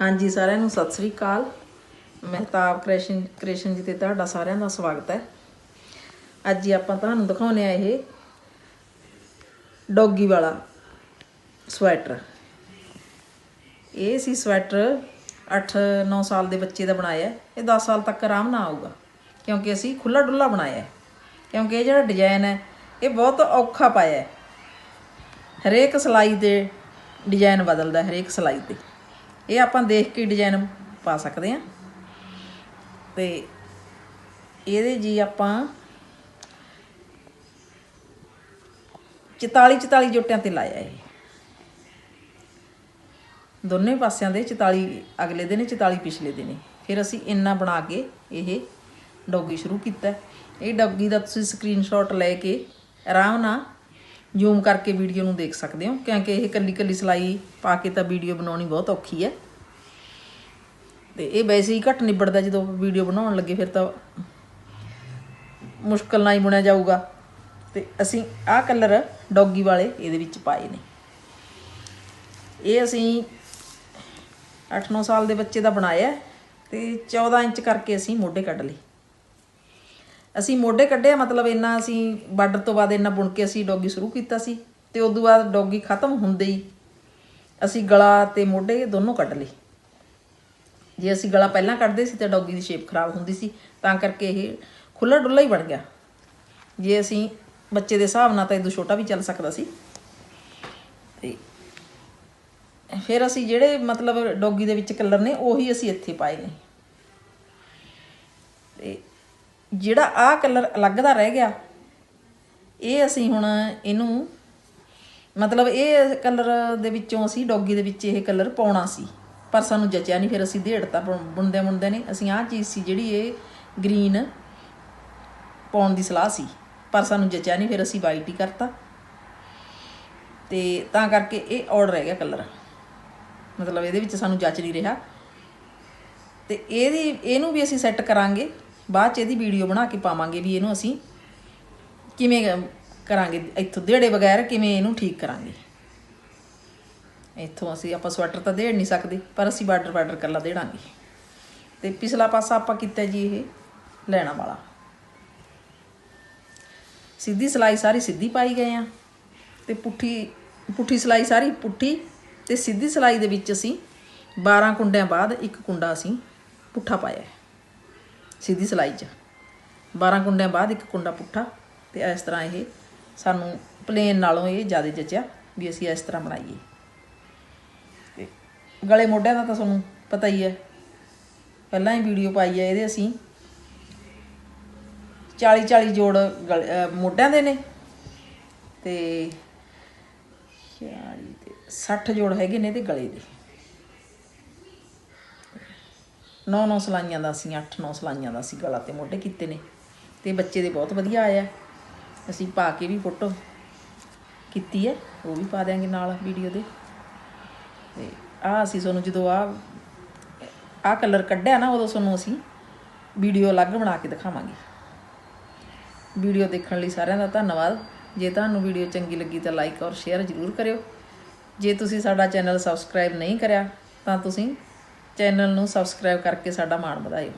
ਹਾਂਜੀ, ਸਾਰਿਆਂ ਨੂੰ ਸਤਿ ਸ੍ਰੀ ਅਕਾਲ। ਮਹਿਤਾਬ ਕ੍ਰਿਸ਼ਨ ਕ੍ਰਿਸ਼ਨ ਜੀ ਤੇ ਤੁਹਾਡਾ ਸਾਰਿਆਂ ਦਾ ਸਵਾਗਤ ਹੈ। ਅੱਜ ਜੀ ਆਪਾਂ ਤੁਹਾਨੂੰ ਦਿਖਾਉਨੇ ਆ ਇਹ ਡੋਗੀ ਵਾਲਾ ਸਵੈਟਰ। ਇਹ ਸੀ ਸਵੈਟਰ 8-9 ਸਾਲ ਦੇ ਬੱਚੇ ਦਾ ਬਣਾਇਆ ਇਹ 10 ਸਾਲ ਤੱਕ ਆਰਾਮ ਨਾਲ ਆਊਗਾ, ਕਿਉਂਕਿ ਅਸੀਂ ਖੁੱਲਾ ਡੁੱਲਾ ਬਣਾਇਆ ਕਿਉਂਕਿ ਇਹ ਜਿਹੜਾ ਡਿਜ਼ਾਈਨ ਹੈ, ਇਹ ਬਹੁਤ ਔਖਾ ਪਾਇਆ ਹਰੇਕ ਸਲਾਈ ਦੇ ਡਿਜ਼ਾਈਨ ਬਦਲਦਾ ਹਰੇਕ ਸਲਾਈ ਤੇ। ਇਹ ਆਪਾਂ ਦੇਖ ਕੇ ਡਿਜ਼ਾਈਨ ਪਾ ਸਕਦੇ ਹਾਂ। ਤੇ ਇਹਦੇ ਜੀ ਆਪਾਂ 44 44 ਜੋਟਿਆਂ ਤੇ ਲਾਇਆ ਇਹ। ਦੋਨੇ ਪਾਸਿਆਂ ਦੇ 44 ਅਗਲੇ ਦੇ ਨੇ 44 ਪਿਛਲੇ ਦੇ ਨੇ। ਫਿਰ ਅਸੀਂ ਇੰਨਾ ਬਣਾ ਕੇ ਇਹ ਡੌਗੀ ਸ਼ੁਰੂ ਕੀਤਾ। ਇਹ ਡੌਗੀ ਦਾ ਤੁਸੀਂ ਸਕਰੀਨਸ਼ਾਟ ਲੈ ਕੇ ਆਰਾਮ ਨਾਲ ਜ਼ੂਮ ਕਰਕੇ ਵੀਡੀਓ ਨੂੰ ਦੇਖ ਸਕਦੇ ਹੋ, ਕਿਉਂਕਿ ਇਹ ਕੱਲੀ ਕੱਲੀ ਸਲਾਈ ਪਾ ਕੇ ਤਾਂ ਵੀਡੀਓ ਬਣਾਉਣੀ ਬਹੁਤ ਔਖੀ ਹੈ। ਤੇ ਇਹ ਵੈਸੇ ਹੀ ਘੱਟ ਨਿਬੜਦਾ ਜਦੋਂ ਵੀਡੀਓ ਬਣਾਉਣ ਲੱਗੇ, ਫਿਰ ਤਾਂ ਮੁਸ਼ਕਲ ਨਾਲ ਹੀ ਬੁਣਿਆ ਜਾਊਗਾ। ਤੇ ਅਸੀਂ ਆਹ ਕਲਰ ਡੌਗੀ ਵਾਲੇ ਇਹਦੇ ਵਿੱਚ ਪਾਏ ਨੇ। ਇਹ ਅਸੀਂ 8-9 ਸਾਲ ਦੇ ਬੱਚੇ ਦਾ ਬਣਾਇਆ ਹੈ ਤੇ 14 ਇੰਚ ਕਰਕੇ ਅਸੀਂ ਮੋਢੇ ਕੱਢ ਲਏ। ਅਸੀਂ ਮੋਢੇ ਕੱਢਿਆ ਮਤਲਬ ਇੰਨਾ ਅਸੀਂ ਬਾਰਡਰ ਤੋਂ ਬਾਅਦ ਇੰਨਾ ਬੁਣ ਕੇ ਅਸੀਂ ਡੌਗੀ ਸ਼ੁਰੂ ਕੀਤਾ ਸੀ ਤੇ ਉਸ ਤੋਂ ਬਾਅਦ ਡੌਗੀ ਖਤਮ ਹੁੰਦੇ ਹੀ ਅਸੀਂ ਗਲਾ ਤੇ ਮੋਢੇ ਦੋਨੋਂ ਕੱਢ ਲਏ। ਜੇ ਅਸੀਂ ਗਲਾ ਪਹਿਲਾਂ ਕੱਢਦੇ ਸੀ ਤਾਂ ਡੌਗੀ ਦੀ ਸ਼ੇਪ ਖਰਾਬ ਹੁੰਦੀ ਸੀ, ਤਾਂ ਕਰਕੇ ਇਹ ਖੁੱਲਾ ਡੁੱਲਾ ਹੀ ਬਣ ਗਿਆ। ਜੇ ਅਸੀਂ ਬੱਚੇ ਦੇ ਹਿਸਾਬ ਨਾਲ ਤਾਂ ਇਹਦੋਂ ਛੋਟਾ ਵੀ ਚੱਲ ਸਕਦਾ ਸੀ। ਤੇ ਫਿਰ ਅਸੀਂ ਜਿਹੜੇ ਮਤਲਬ ਡੌਗੀ ਦੇ ਵਿੱਚ ਕਲਰ ਨੇ, ਉਹੀ ਅਸੀਂ ਇੱਥੇ ਪਾਏ ਨੇ। ਤੇ ਜਿਹੜਾ ਆਹ ਕਲਰ ਅਲੱਗ ਦਾ ਰਹਿ ਗਿਆ, ਇਹ ਅਸੀਂ ਹੁਣ ਇਹਨੂੰ, ਮਤਲਬ ਇਹ ਕਲਰ ਦੇ ਵਿੱਚੋਂ ਅਸੀਂ ਡੌਗੀ ਦੇ ਵਿੱਚ ਇਹ ਕਲਰ ਪਾਉਣਾ ਸੀ, ਪਰ ਸਾਨੂੰ ਜਚਿਆ ਨਹੀਂ, ਫਿਰ ਅਸੀਂ ਢੇੜਤਾ ਬੁਣਦੇ ਬੁਣਦੇ ਨੇ, ਅਸੀਂ ਆਹ ਚੀਜ਼ ਸੀ ਜਿਹੜੀ ਇਹ ਗ੍ਰੀਨ ਪਾਉਣ ਦੀ ਸਲਾਹ ਸੀ, ਪਰ ਸਾਨੂੰ ਜਚਿਆ ਨਹੀਂ, ਫਿਰ ਅਸੀਂ ਵਾਈਟ ਹੀ ਕਰਤਾ। ਤੇ ਤਾਂ ਕਰਕੇ ਇਹ ਆਰਡਰ ਰਹਿ ਗਿਆ ਕਲਰ, ਮਤਲਬ ਇਹਦੇ ਵਿੱਚ ਸਾਨੂੰ ਜੱਚ ਨਹੀਂ ਰਿਹਾ। ਤੇ ਇਹਦੀ, ਇਹਨੂੰ ਵੀ ਅਸੀਂ ਸੈੱਟ ਕਰਾਂਗੇ। ਬਾਅਦ ਚ ਇਹਦੀ ਵੀਡੀਓ ਬਣਾ ਕੇ ਪਾਵਾਂਗੇ ਵੀ ਇਹਨੂੰ ਅਸੀਂ ਕਿਵੇਂ ਕਰਾਂਗੇ, ਇੱਥੋਂ ਦੇੜੇ ਬਗੈਰ ਕਿਵੇਂ ਇਹਨੂੰ ਠੀਕ ਕਰਾਂਗੇ। ਇੱਥੋਂ ਅਸੀਂ, ਆਪਾਂ ਸਵੈਟਰ ਤਾਂ ਦੇੜ ਨਹੀਂ ਸਕਦੇ, ਪਰ ਅਸੀਂ ਬਾਰਡਰ ਬਾਰਡਰ ਕੱਲਾ ਦੇੜਾਂਗੇ ਤੇ ਪਿਛਲਾ ਪਾਸਾ ਆਪਾਂ ਕੀਤਾ ਜੀ ਇਹ ਲੈਣਾ ਵਾਲਾ। ਸਿੱਧੀ ਸਲਾਈ ਸਾਰੀ ਸਿੱਧੀ ਪਾਈ ਗਏ ਆ ਤੇ ਪੁੱਠੀ ਪੁੱਠੀ ਸਲਾਈ ਸਾਰੀ ਪੁੱਠੀ ਤੇ ਸਿੱਧੀ ਸਲਾਈ ਦੇ ਵਿੱਚ ਅਸੀਂ 12 ਕੁੰਡਿਆਂ ਬਾਅਦ ਇੱਕ ਕੁੰਡਾ ਅਸੀਂ ਪੁੱਠਾ ਪਾਇਆ ਸਿੱਧੀ ਸਲਾਈ 'ਚ। 12 ਕੁੰਡਿਆਂ ਬਾਅਦ ਇੱਕ ਕੁੰਡਾ ਪੁੱਠਾ ਤੇ ਇਸ ਤਰ੍ਹਾਂ ਇਹ ਸਾਨੂੰ ਪਲੇਨ ਨਾਲੋਂ ਇਹ ਜ਼ਿਆਦਾ ਜਚਿਆ ਵੀ ਅਸੀਂ ਇਸ ਤਰ੍ਹਾਂ ਬਣਾਈਏ। ਤੇ ਗਲੇ ਮੋਢਿਆਂ ਦਾ ਤਾਂ ਤੁਹਾਨੂੰ ਪਤਾ ਹੀ ਹੈ। ਪਹਿਲਾਂ ਹੀ ਵੀਡੀਓ ਪਾਈ ਹੈ ਇਹਦੇ ਅਸੀਂ। 40 40 ਜੋੜ ਗਲ- ਮੋਢਿਆਂ ਦੇ ਨੇ। ਤੇ 40 ਤੇ 60 ਜੋੜ ਹੈਗੇ ਨੇ ਇਹਦੇ ਗਲੇ ਦੇ। 9-9 ਸਲਾਈਆਂ ਦਾ ਅਸੀਂ 8-9 ਸਲਾਈਆਂ ਦਾ ਅਸੀਂ ਗਲਾ ਤੇ ਮੋਢੇ ਕੀਤੇ ਨੇ। ਤੇ ਬੱਚੇ ਦੇ ਬਹੁਤ ਵਧੀਆ ਆਇਆ। ਅਸੀਂ ਪਾ ਕੇ ਵੀ ਫੋਟੋ ਕੀਤੀ ਹੈ, ਉਹ ਵੀ ਪਾ ਦਿਆਂਗੇ ਨਾਲ ਵੀਡੀਓ ਦੇ। ਤੇ ਆ ਅਸੀਂ ਤੁਹਾਨੂੰ ਜਦੋਂ ਆ ਆ ਕਲਰ ਕੱਢਿਆ ਨਾ, ਉਦੋਂ ਤੁਹਾਨੂੰ ਅਸੀਂ ਵੀਡੀਓ ਅਲੱਗ ਬਣਾ ਕੇ ਦਿਖਾਵਾਂਗੇ। ਵੀਡੀਓ ਦੇਖਣ ਲਈ ਸਾਰਿਆਂ ਦਾ ਧੰਨਵਾਦ। ਜੇ ਤੁਹਾਨੂੰ ਵੀਡੀਓ ਚੰਗੀ ਲੱਗੀ ਤਾਂ ਲਾਈਕ ਔਰ ਸ਼ੇਅਰ ਜ਼ਰੂਰ ਕਰਿਓ। ਜੇ ਤੁਸੀਂ ਸਾਡਾ ਚੈਨਲ ਸਬਸਕ੍ਰਾਈਬ ਨਹੀਂ ਕਰਿਆ, ਤਾਂ ਤੁਸੀਂ ਚੈਨਲ ਨੂੰ ਸਬਸਕ੍ਰਾਈਬ ਕਰਕੇ ਸਾਡਾ ਮਾਣ ਵਧਾਇਓ।